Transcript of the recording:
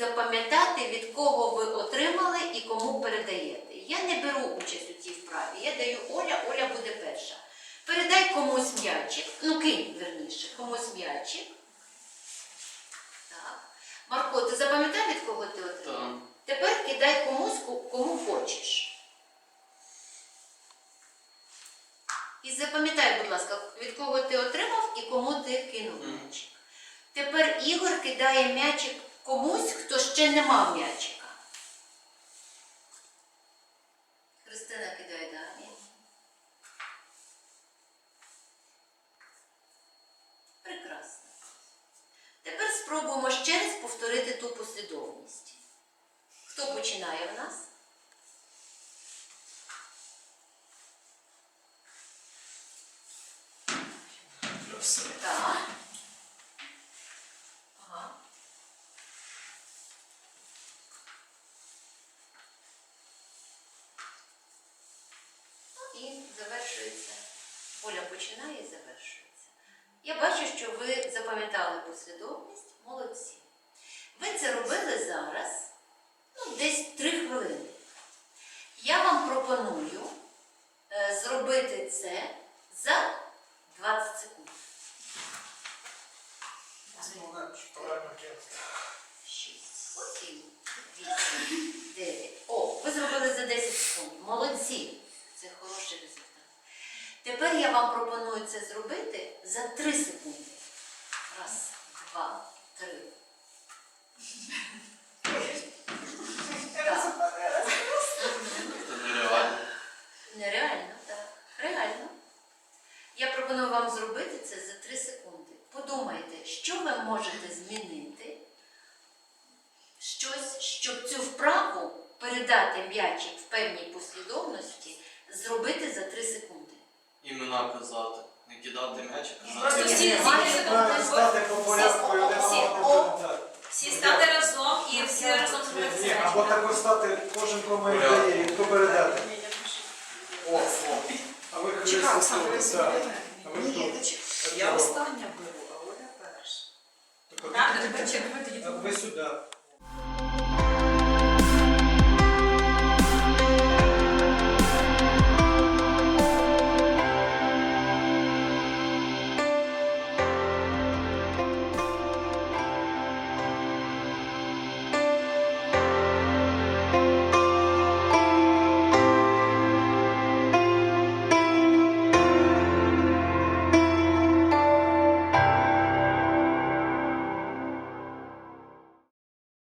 запам'ятати, від кого ви отримали і кому передаєте. Я не беру участь у цій вправі. Я даю Оля, Оля буде перша. Передай комусь м'ячик, ну кинь, верніше, комусь м'ячик. Так. Марко, ти запам'ятав, від кого ти отримав? Так. Тепер кидай комусь, кому хочеш. І запам'ятай, будь ласка, від кого ти отримав і кому ти кинув м'ячик. Тепер Ігор кидає м'ячик комусь, хто ще не мав м'ячика. Христина кидає далі. Прекрасно. Тепер спробуємо ще раз повторити ту послідовність. Хто починає в нас? Так. Ага. Ну, І завершується. Оля починає і завершується. Я бачу, що ви запам'ятали послідовність. Молодці. Ви це робили зараз, ну, десь 3 хвилини. Я вам пропоную е, зробити це за 20 секунд. Шість, сім, вісім, дев'ять. О, ви зробили за 10 секунд. Молодці. Це хороший результат. Тепер я вам пропоную це зробити за 3 секунди. Раз, два, три. Нереально. Нереально, так. Реально. Я пропоную вам зробити це за 3 секунди. Подумайте, що ви можете змінити, щось, щоб цю вправу передати м'ячик в певній послідовності, зробити за 3 секунди. Імена казати. Не кидати м'яч, а Просто казати. всі всі має всі- Стати по порядку і один Всі. Всі стати разом і всі разом зробити Ні, або так ось стати кожен кому дає, і хто передати. О, о. А ви Чекай, Христос, Оксана,